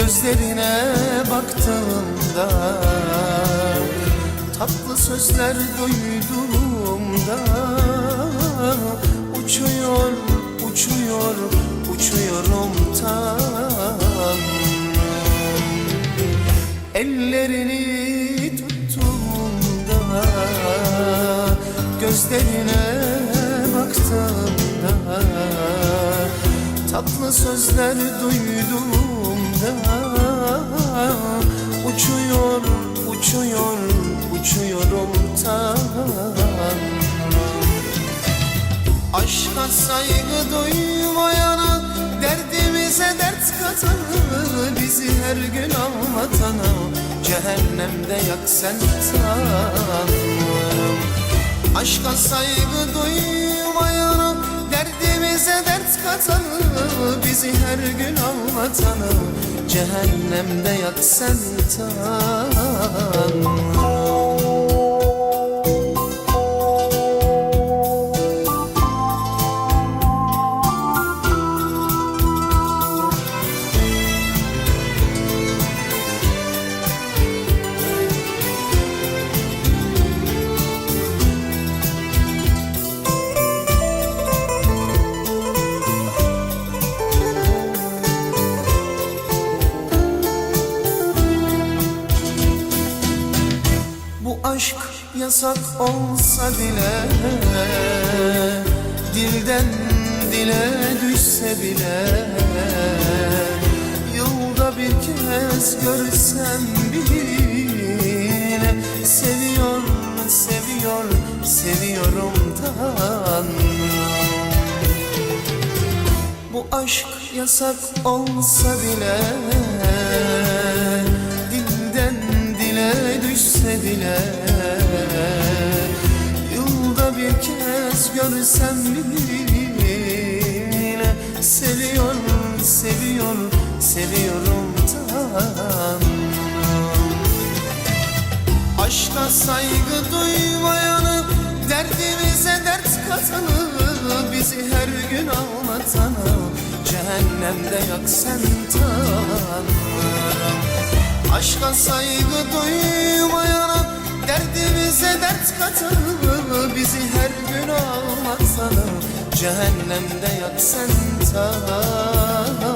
Gözlerine baktığımda Tatlı sözler duyduğumda Uçuyor, uçuyor, uçuyorum tanrım Ellerini tuttuğumda Gözlerine baktığımda Tatlı sözler duyduğumda Uçuyor, uçuyor, uçuyorum tanrım Aşka saygı duymayana Derdimize dert katanı Bizi her gün anlatana Cehennemde yak sen tanrım Aşka saygı duymayana Derdimize dert katanı Bizi her gün anlatanı Cehennemde yak sen tanrım aşk yasak olsa bile Dilden dile düşse bile Yılda bir kez görsem bile Seviyor, seviyor, seviyorum tanrım bu aşk yasak olsa bile kez görsem bile Seviyor, seviyor, seviyorum tanrım. Aşka saygı duymayanı Derdimize dert katanı Bizi her gün ağlatanı Cehennemde yak sen tanrım. Aşka saygı duymayana Derdimize dert katanı Cehennemde yak sen tanrım